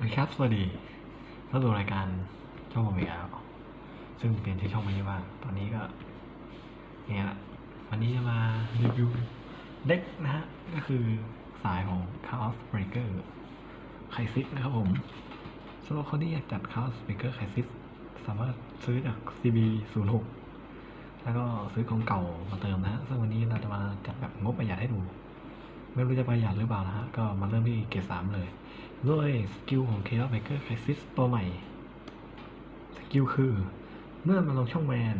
สวัสดีครับ สวัสดีเข้าสู่รายการช่องผมอีกแล้วซึ่งเปลี่ยนชื่อช่องไปเยอะมากตอนนี้ก็ เนี่ยวันนี้จะมารีวิวเด็กนะฮะ ก็คือสายของ Chaos Breaker ไคซิสนะครับผมสำหรับคนที่อยากจัด Chaos Breaker ไคซิสสามารถซื้อจาก CB 0 6แล้วก็ซื้อของเก่ามาเติมนะฮะ ซึ่งวันนี้เราจะมาจัดแบบงบประหยัดให้ดู ไม่รู้จะประหยัดหรือเปล่านะฮะ ก็มาเริ่มที่เกรดสามเลย ด้วยสกิลของ Chaos Maker Crisis ตัวใหม่ สกิลคือ เมื่อมันลงช่องแวน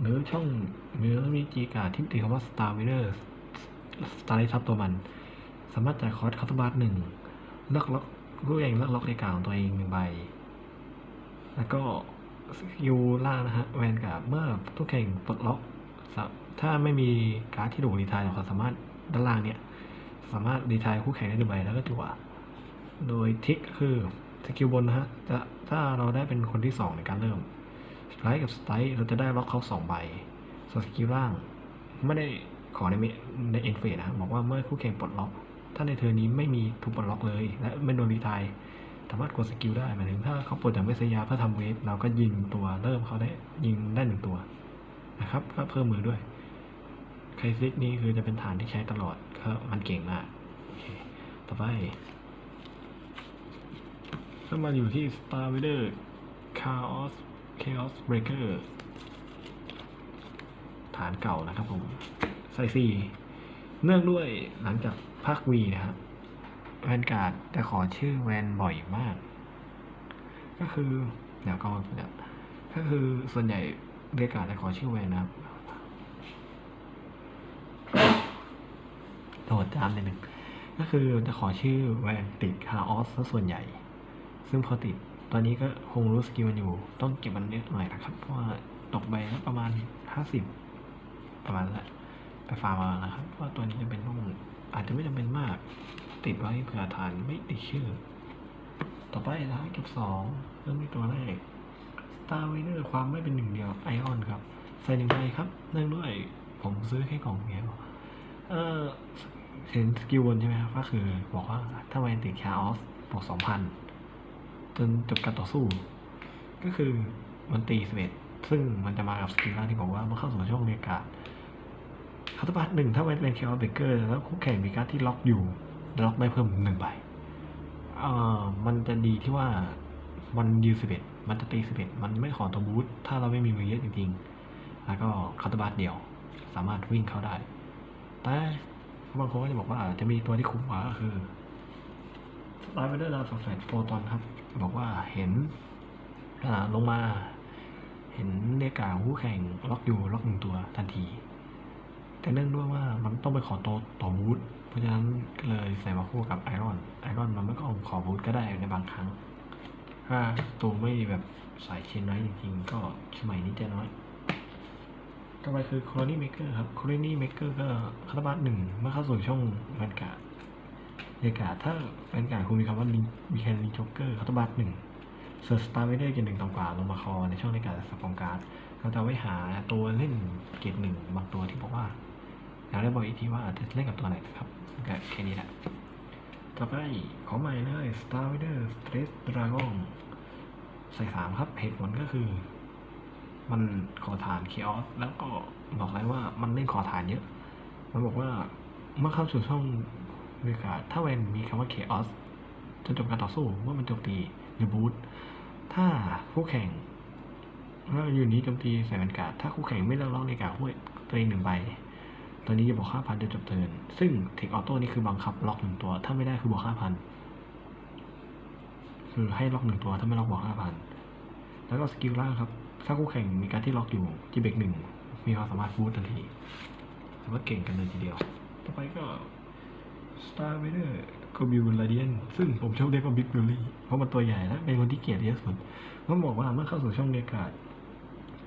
หรือช่องหรือมีจีการที่ติดคำว่า Star w i n n e r Star ทับตัวมัน สามารถจ่ายคอร์สคัตบาร์หนึ่งเลือกล็อกรู้เองเลือกล็อกในกาของตัวเองหนึ่งใบ แล้วก็สกิลล่างนะฮะแวนการ์ดเมื่อทุกแข่งปลดล็อกถ้าไม่มีการ์ดที่ถูกรีทายเราสามารถด้านล่างเนี่ยสามารถรีไทายคู่แข่งได้หนึ่งใบแล้วก็จั่ว โดยทิกคือสกิลบนนะฮะจะถ้าเราได้เป็นคนที่สองในการเริ่มสไลด์กับสไตล์เราจะได้ล็อกเขาสองใบส่วนสกิลล่าง ไม่ได้ขอในเมในเอ็นเฟสนะบอกว่าเมื่อคู่แข่งปลดล็อก ถ้าในเทอร์นี้ไม่มีถูกปลดล็อกเลย และไม่โดนรีทายสามารถกดสกิลได้หมายถึงถ้าเขาปลดจากเวสยาเพื่อทำเวฟเราก็ยิงตัวเริ่มเขาได้ยิงได้หนึ่งตัวนะครับก็เพิ่มมือด้วยไคซิกนี่คือจะเป็นฐานที่ใช้ตลอดก็มันเก่งมากต่อไป ก็มาอยู่ที่ Star w a d e r Chaos Chaos Breaker ฐานเก่านะครับผมไซซีเนื่องด้วยหลังจากภาควีนะครับแวนการ์ดจะขอชื่อแวนบ่อยมาก ก็คือเดี๋ยวก็เดี๋ยวก็คือส่วนใหญ่เรียกการ์ดจะขอชื่อแวนนะครับโดดจามนิดนึงก็คือจะขอชื่อแวนติดคาออสซะส่วนใหญ่ ซึ่งพอติดตอนนี้ก็คงรู้สกิลมันอยู่ ต้องเก็บมันเยอะหน่อยนะครับ เพราะว่าตกใบละประมาณห้าสิบประมาณนั้นแหละไปฟาร์มมานะครับเพราะว่าตัวนี้จะเป็นต้องอาจจะไม่จำเป็นมาก ติดไว้เผื่อฐานไม่ติดชื่อ ต่อไปนะเก็บสองเริ่มที่ตัวแรก Star w i n n e r ความไม่เป็นหนึ่งเดียวไอออนครับ ใส่หนึ่งใบครับเนื่องด้วยผมซื้อแค่กล่องเดียวเออเห็นสกิลบนใช่ไหมครับ ก็คือบอกว่าถ้าแวนติดคาออสบวกสองพัน จนจบการต่อสู้ ก็คือมันตีสเปดซึ่งมันจะมากับสกิลล่างที่บอกว่าเมื่อเข้าสู่ช่องเรียกการ์ดคัตบัตหนึ่งถ้าเป็นเป็นเคอร์เบเกอร์แล้วคู่แข่งมีการที่ล็อกอยู่ล็อกได้เพิ่มหนึ่งใบเอ่อมันจะดีที่ว่ามันยืนสิบเอ็ดมันจะตีสิบเอ็ดมันไม่ขอตัวบูทถ้าเราไม่มีมือเยอะจริงๆ แล้วก็คัตบัตเดียว สามารถวิ่งเข้าได้ แต่บางคนก็จะบอกว่าจะมีตัวที่คุ้มกว่าก็คือไลฟ์ไปด้วยดาวแฟลชโฟตอนครับ บอกว่าเห็นลงมา เห็นเรียการคู่แข่งล็อกอยู่ล็อกหนึ่งตัวทันที แต่เนื่องด้วยว่ามันต้องไปขอตัวต่อบูทเพราะฉะนั้นก็เลยใส่มาคู่กับไอรอนไอรอนมันไม่ต้องขอบูทก็ได้ในบางครั้ง ถ้าตัวไม่แบบสายเชนไว้จริงๆ ก็สมัยนี้จะน้อยต่อไปคือ Colony Maker ครับ Colony Maker ก็คาตาบัตหนึ่งเมื่อเข้าสู่ช่องแวนกาดบรรยากาศ ถ้าเป็นการคุณมีคำว่าลิงมีแคนลิงจ็อกเกอร์คัตบัตหนึ่งเซิร์ชสตาร์ไม่ได้เกรหนึ่งต่ำกว่าลงมาคอในช่องในการสับของการ์ดเราจะไว้หาตัวเล่นเกรหนึ่งบางตัวที่บอกว่าแล้วได้บอกอีกทีว่าจะเล่นกับตัวไหนนะครับก็แค่นี้แหละต่อไปขอใหม่เลย Star w a d e r Stress Dragon ใส่สามครับเหตุผลก็คือ มันขอฐานเคออสแล้วก็บอกเลยว่ามันเล่นขอฐานเยอะ มันบอกว่าเมื่อเข้าสู่ช่อง บรรยากาศถ้าเวนมีคำว่า Chaos จนจบการต่อสู้เมื่อมันโจมตีหรือบูทถ้าคู่แข่งเมื่ออยู่นี้โจมตีใส่บรรยากาศถ้าคู่แข่งไม่เลือกล็อกในกาห้วยตัวเองหนึ่งใบตัวนี้จะบวกห้าพันจนจบเทิร์นซึ่งเทคออโต้นี่คือบังคับล็อกหนึ่งตัว ถ้าไม่ได้คือบวกห้าพันคือให้ล็อกหนึ่งตัวถ้าไม่ล็อกบวกห้าพันแล้วก็สกิลล่างครับ ถ้าคู่แข่งมีการที่ล็อกอยู่จีเบกหนึ่งมีความสามารถบูททันทีถือว่าเก่งกันเลยทีเดียว ต่อไปก็ Star w a d e r ก็บิวลาเดียนซึ่งผมชอบเรียกว่าบิ๊กบิลลี่เพราะมันตัวใหญ่และเป็นคนที่เกียรเยอะสุดต้องบอกว่าเมื่อเข้าสู่ช่องเรียกการ์ด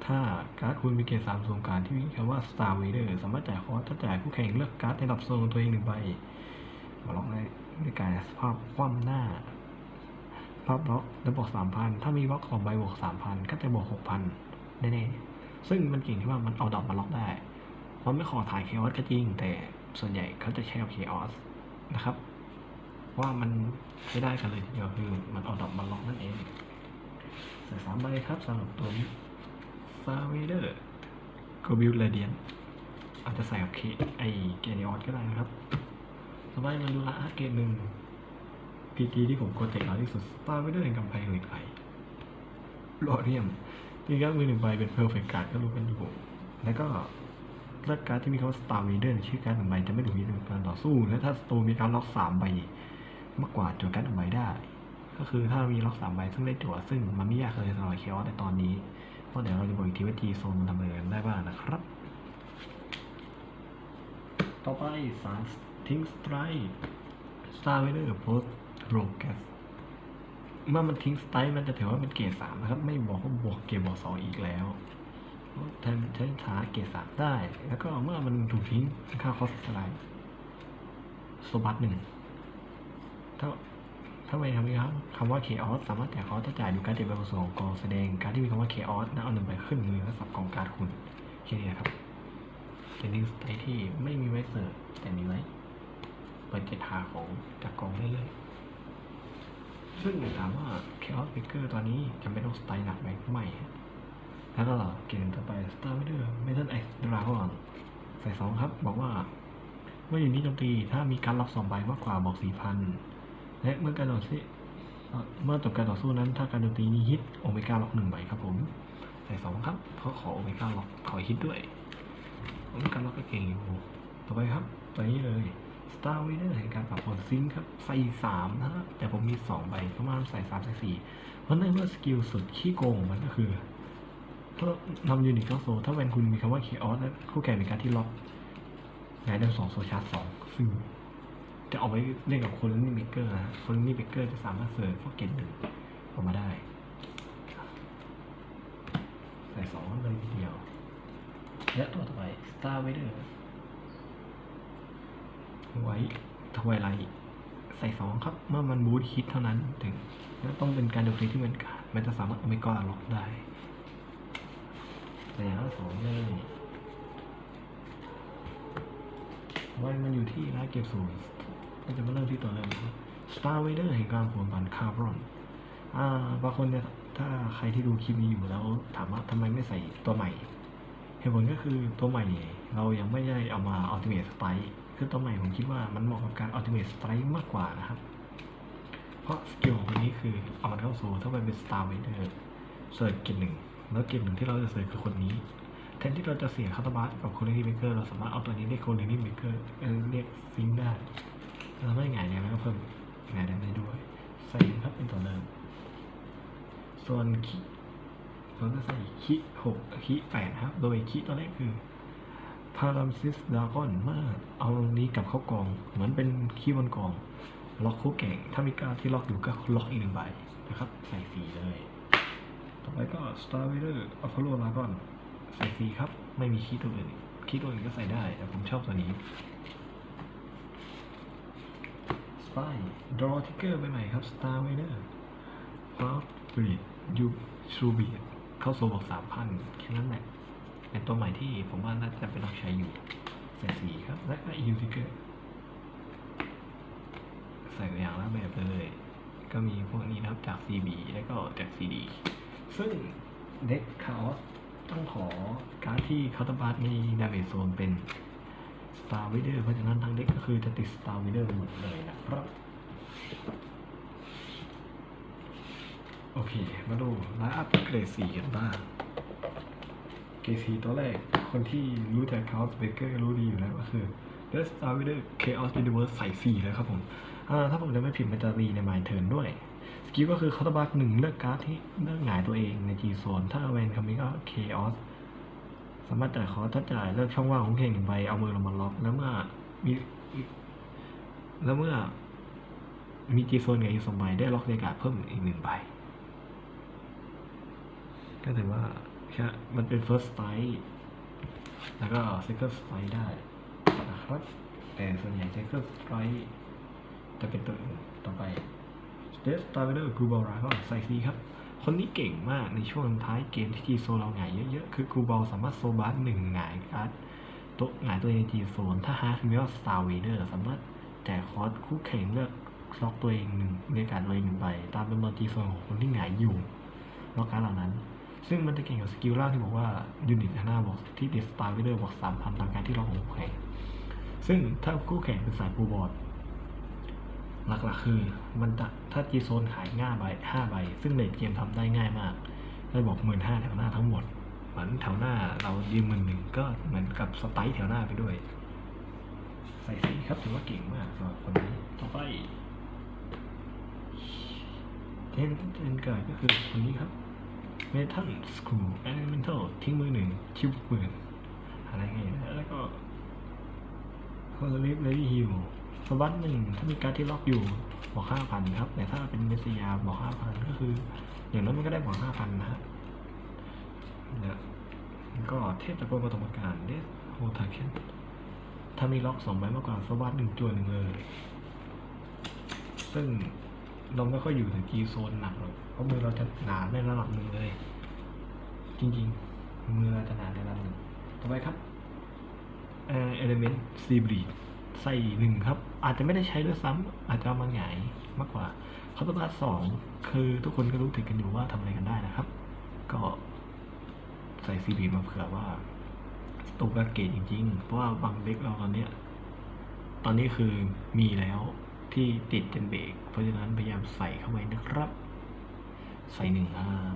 ถ้าการ์ดคุณมีเกียรสามโซนการที่มีคำว่า Star w a d e r สามารถจ่ายคอร์สถ้าจ่ายคู่แข่งเลือกการ์ดในระดับโซนของตัวเองหนึ่งใบมาล็อกในในการสภาพคว่ำหน้า ภาพบล็อกแล้วบวกสามพันถ้ามีบล็อกสองใบบวกสามพันก็จะบวกหกพันแน่ๆซึ่งมันเก่งที่ว่ามันเอาดอกมาล็อกได้มันไม่ขอถ่ายเคออสก็จริง แต่ส่วนใหญ่เขาจะใช้กับเคออส นะครับ ว่ามันใช้ได้กันเลยเดียวคือมันเอาดอกมาล็อกนั่นเองใส่สามใบครับสำหรับตัวนี้ซาเวเดอร์โกบิลเลเดียนอาจจะใส่กับเคไอเกเนออนก็ได้นะครับสบายมันดูละเกตหนึ่งพีจีที่ผมกดเตะน้อยที่สุดซาเวเดอร์ในกำแพงหล็กไหลโรเนียมที่ก็มือหนึ่งใบเป็นเพอร์เฟกต์การ์ดก็รู้กันอยู่แล้วก็ เลือกการ์ดที่มีคำว่า Star Raider ชื่อการ์ดหนึ่งใบจะไม่ถูกยึดเป็นการต่อสู้ และถ้าสโตมีการล็อกสามใบมากกว่าจวการ์ดหนึ่งใบได้ ก็คือถ้ามีล็อกสามใบซึ่งได้จั่วซึ่งมันไม่ยากเลยสำหรับเคอในตอนนี้เพราะเดี๋ยวเราจะบอกอีกทีว่า G โซนมันทำอะไรกันได้บ้างนะครับ ต่อไปสารทิ้งสไตร์ Star Raider Post r o g a s เมื่อมันทิ้งสไตร์มันจะถือว่าเป็นเกรดสามนะครับ ไม่บอกว่าบวกเกรดบวกสองอีกแล้ว แทนใช้ฐาเกรดสามได้ แล้วก็เมื่อมันถูกทิ้งค่าคอสสไลด์โซบัตหนึ่งถ้าถ้าไม่ทำนี้ครับคำว่า Chaos สามารถแต่คอสถ้าจ่ายดูการเจ็บใบผสมของกองแสดงการที่มีคำว่า Chaos นะเอาหนึ่งใบขึ้นมือแล้วสับกองการดคุณแค่นี้นะครับเป็นลิงสไตล์ที่ไม่มีไว้เสิร์ฟแต่มีไว้เปิดเจ็ดหาของจากกองได้เลยซึ่งถามว่า Chaos Breaker ตอนนี้จำเป็นต้องสไตล์หนักไหมไม่ แล้วก็เกมต่อไป Star Rider Metal X Dragon ใส่สองครับ บอกว่า เมื่ออยู่นี้โจมตีถ้ามีการล็อกสองใบมากกว่าบอกสี่พันและเมื่อการต่อสู้เมื่อจบการต่อสู้นั้น ถ้าการโจมตีนี้ฮิตโอเมก้าล็อกหนึ่งใบครับผม ใส่สองครับเพราะขอโอเมก้าล็อกขอฮิตด้วยโอเมก้าล็อกก็เก่งอยู่ต่อไปครับตัวนี้เลย Star Rider แห่งการปรับผลซิงค์ครับ ใส่สามนะแต่ผมมีสองใบประมาณใส่สามใส่สี่เพราะในเมื่อสกิลสุดขี้โกงมันก็คือ ถ้านำยูนิตเข้าโซ ถ้าแวนคุณมีคำว่า Chaos และคู่แข่งมีการที่ล็อกไหนได้สองโซชาร์สองซึ่งจะเอาไว้เล่นกับคนนี่เมเกอร์นะคนนี่เมเกอร์จะสามารถเสิร์ฟพวกเกตหนึ่งออกมาได้ ใส่สองเลยทีเดียว และตัวต่อไป Star Rider ไว้ทวายไลท์ใส่สองครับ เมื่อมันบูทฮิตเท่านั้นถึงแล้วต้องเป็นการดูฟรีที่มันขาดมันจะสามารถเอาไปก้อล็อกได้ แต่อย่างละสองเลยวันมันอยู่ที่ร้านเก็บศูนย์ก็จะมาเริ่มที่ตัวแรกนะครับ Star Rider แห่งการผลบันคาร์บอนอ่าบางคนเนี่ยถ้าใครที่ดูคลิปนี้อยู่แล้วถามว่าทำไมไม่ใส่ตัวใหม่เหตุผลก็คือตัวใหม่เรายังไม่ได้เอามา Ultimate Strike คือตัวใหม่ผมคิดว่ามันเหมาะกับการ Ultimate Strike มากกว่านะครับ เพราะสกิลของคนนี้คือเอามันเข้าสู่ถ้ามันเป็น Star Rider เสิร์ชเกตหนึ่ง แล้วเกตหนึ่งที่เราจะเสิร์ชคือคนนี้แทนที่เราจะเสียคาตาบัสกับคนนี้เบเกอร์เราสามารถเอาตัวนี้เรียกคนนี้เบเกอร์เรียกซิงได้แล้วทำให้หงายแดงแล้วก็เพิ่มหงายได้ด้วย ใส่ครับเป็นตัวเริ่มส่วนคีเราจะใส่คีหกคีแปดครับ โดยคีตัวแรกคือพารามซิสดากอนเมื่อเอานี้กับเข้ากอง เหมือนเป็นคีย์บนกอง ล็อกคู่แข่งถ้ามีการที่ล็อกอยู่ก็ล็อกอีกหนึ่งใบนะครับ ใส่สีเลย ต่อไปก็ Star Rider Apollo Dragon ใส่สีครับ ไม่มีคีตัวอื่นคีตัวอื่นก็ใส่ได้ แต่ผมชอบตัวนี้ Spy Draw Ticker ไปใหม่ครับ Star Rider Cloud Breed You True Beat เข้าโซบอกสามพันแค่นั้นแหละ เป็นตัวใหม่ที่ผมว่าน่าจะเป็นต้องใช้อยู่ใส่สีครับ และก็ EU Ticker ใส่อย่างละแบบเลย ก็มีพวกนี้นะครับจาก CB แล้วก็จาก CD ซึ่งเด็กเขาต้องขอการที่คาตาบัสในดาเมจโซนเป็น Star Rider เพราะฉะนั้นทั้งเด็กก็คือจะติด Star Rider หมดเลยนะครับโอเค มาดูไลน์อัพเกรดสีกันบ้างเกรดสีตัวแรก คนที่รู้จักเขาเบเกอร์รู้ดีอยู่แล้วก็คือ The Star Rider Chaos Universe ใส่สีแล้วครับผม ถ้าผมจะไม่ผิดมันจะรีในมายเทิร์นด้วย กิลก็คือคาตาบัสหนึ่งเลือกการ์ดที่เลือกหงายตัวเองใน G โซนถ้าเวนคำนี้ก็ Chaos สามารถจ่ายคอถ้าจ่ายเลือกช่องว่างของเข่งหนึ่งใบเอามือลงมาล็อกแล้วเมื่อมีแล้วเมื่อ มี G โซนกับอีกสองใบได้ล็อกในการเพิ่มอีกหนึ่งใบก็ถือว่าแค่มันเป็น first strike แล้วก็ second strike ได้นะครับแต่ส่วนใหญ่ second strike จะเป็นตัวอื่นต่อไป Death Star Rider g r u b a l ก็ใส่ซีครับ คนนี้เก่งมากในช่วงท้ายเกมที่จีโซเราหงายเยอะๆ คือกูบอลสามารถโซบาร์หนึ่งหงายการ์ดตัวหงายตัวเองในจีโซนถ้าฮาร์ดมีว่า Star Vader สามารถแจกคอร์สคู่แข่งเลือกล็อกตัวเองหนึ่งเรียกการตัวเองหนึ่งใบตามจำนวนจีโซนของคนที่หงายอยู่ล็อกการดเหล่านั้น ซึ่งมันจะเก่งกับสกิลล่างที่บอกว่ายูนิตหน้าบอกที่ติดสตาร์วิเดอร์บอกสามพันตามการที่ล็อกของคู่แข่งซึ่งถ้าคู่แข่งเป็นสายฟูบอร์ด หลักๆ คือมันจะถ้าจีโซนขายง่าใบห้าใบ ซึ่งเลดเกมทำได้ง่ายมากได้บอกหมื่นห้าแถวหน้าทั้งหมด เหมือนแถวหน้าเรายืมหมื่นหนึ่งก็เหมือนกับสไตล์แถวหน้าไปด้วย ใส่สีครับถือว่าเก่งมากสำหรับคนนี้ต่อไปเทนเทนเกิดก็คือคนนี้ครับเมทัลสครูแอนิเมนทัลทิ้งมือหนึ่งชิวหมื่นอะไรเงี้ยแล้วก็คอร์ลิฟเลดี้ฮิล สวัสดหนึ่งถ้ามีการที่ล็อกอยู่บอกห้าพันครับ แต่ถ้าเป็นเมสยาบอกห้าพันก็คือ อย่างนั้นมันก็ได้บอกห้าพันนะฮะแล้วก็เทพตะโกนปฐมการเดสโฮทาเคนถ้ามีล็อกสองใบมากกว่าสวัสดหนึ่งตัวหนึ่งเลย ซึ่งเราไม่ค่อยอยู่ถึงกีโซนหนักหรอกเพราะมือเราจะหนาในระดับหนึ่งเลย จริงๆ มือเราจะหนาในระดับหนึ่งต่อไปครับเออเอลิเมนต์ซีบรีด ใส่หนึ่งครับ อาจจะไม่ได้ใช้ด้วยซ้ำอาจจะมาหงายมากกว่าคาร์บอนสองคือทุกคนก็รู้ถึงกันอยู่ว่าทำอะไรกันได้นะครับ ก็ใส่ซีบรีมาเผื่อว่าตกกระเกตจริง ๆ เพราะว่าบางเด็กเราตอนเนี้ยตอนนี้คือมีแล้วที่ติดเจนเบรกเพราะฉะนั้นพยายามใส่เข้าไว้นะครับ ใส่หนึ่งอ่า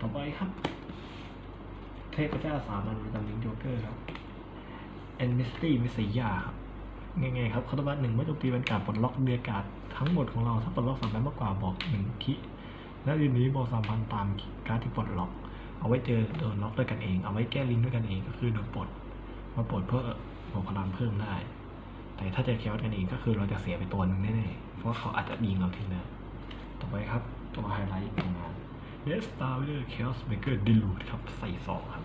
ต่อไปครับ เทพเจ้าสามัญประจำลิงโจเกอร์ครับ แอนมิสตี้มิสยาครับง่ายๆครับคาตบัตหนึ่งเมื่อโจมตีเป็นการปลดล็อกเดือการ์ดทั้งหมดของเราถ้าปลดล็อกสามใบมากกว่าบอกหนึ่งคิและยืนนี้บอกสามพันตามการที่ปลดล็อก เอาไว้เจอโดนล็อกด้วยกันเอง เอาไว้แก้ลิงก์ด้วยกันเองก็คือโดนปลดมาปลดเพื่อบอกพลังเพิ่มได้ แต่ถ้าจะแคสกันเองก็คือเราจะเสียไปตัวหนึ่งแน่ๆเพราะเขาอาจจะยิงเราทิ้งนะต่อไปครับตัวไฮไลท์ของงานเดสตาร์เวอร์เคสเบเกอร์ดิลูดครับใส่สองครับ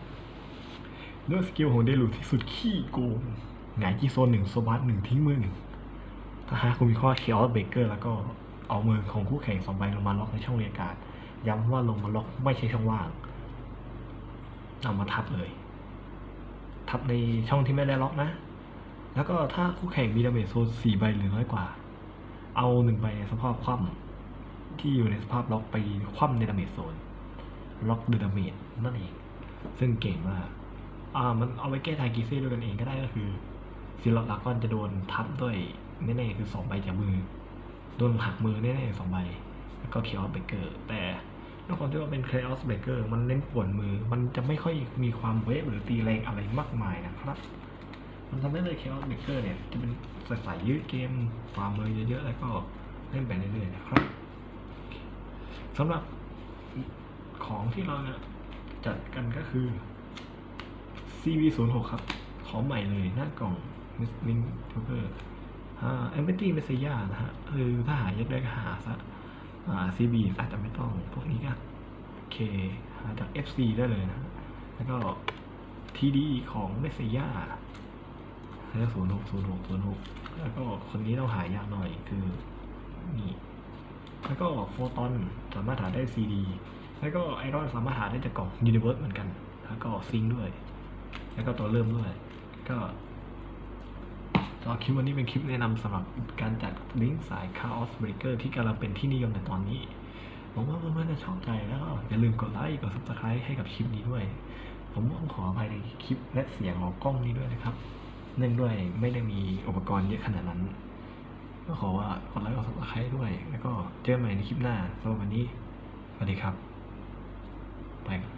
ด้วยสกิลของเดลูที่สุดขี้โกงหงายที่โซนหนึ่งโซบัสหนึ่งทิ้งมือหนึ่งถ้าหากคุณมีข้อเคอสเบเกอร์แล้วก็เอามือของคู่แข่งสองใบลงมาล็อกในช่องเรียการ์ดย้ำว่าลงมาล็อกไม่ใช่ช่องว่างเอามาทับเลย ทับในช่องที่ไม่ได้ล็อกนะ แล้วก็ถ้าคู่แข่งมีดาเมจโซนสี่ใบหรือน้อยกว่า เอาหนึ่งใบในสภาพคว่ำที่อยู่ในสภาพล็อกไปคว่ำในดาเมจโซนล็อกเดดาเมจนั่นเองซึ่งเก่งมาก อ่ามันเอาไว้แก้ทางกีซี่ด้วยกันเองก็ได้ก็คือซิลล็อกลักอนจะโดนทับด้วยแน่ๆคือสองใบจากมือ โดนหักมือแน่ๆสองใบ แล้วก็เคออสเบเกอร์แต่ด้วยความที่ว่าเป็นเคออสเบเกอร์มันเน้นปวดมือ มันจะไม่ค่อยมีความเวฟหรือตีแรงอะไรมากมายนะครับ มันทำให้เลยเคออสเบเกอร์เนี่ย จะเป็นใส่ยืดเกมความเลยเยอะๆ แล้วก็เล่นไปเรื่อยๆนะครับสำหรับของที่เราจะจัดกันก็คือ CV06 ครับ ของใหม่เลยหน้ากล่องมิสลิงทูเบอร์อ่าเอมเบตี้เมสเซยานะฮะคือถ้าหายัดได้ก็หาซะอ่า CB อาจจะไม่ต้อง พวกนี้ก็โอเค หาจาก FC ได้เลยนะ แล้วก็ TD ของเมสเซยาแล้วศูนย์หกศูนย์หกศูนย์หกแล้วก็คนนี้ต้องหายากหน่อยคือนี่แล้วก็โฟตอนสามารถหาได้ซีดีแล้วก็ไอรอนสามารถหาได้จากกล่องยูนิเวิร์สเหมือนกัน แล้วก็ซิงด้วย แล้วก็ตัวเริ่มด้วย ก็ตอคลิปวันนี้เป็นคลิปแนะนำสำหรับการจัดลิงก์สาย Chaos Breaker ที่กำลังเป็นที่นิยมในตอนนี้หวังว่าเพื่อนๆจะชอบใจแล้วก็อย่าลืมกดไลค์กด subscribe ให้กับคลิปนี้ด้วย ผมต้องขออภัยในคลิปและเสียงของกล้องนี้ด้วยนะครับเนื่องด้วยไม่ได้มีอุปกรณ์เยอะขนาดนั้น ก็ขอว่ากดไลค์กด subscribe ด้วย แล้วก็เจอกันใหม่ในคลิปหน้าสำหรับวันนี้สวัสดีครับ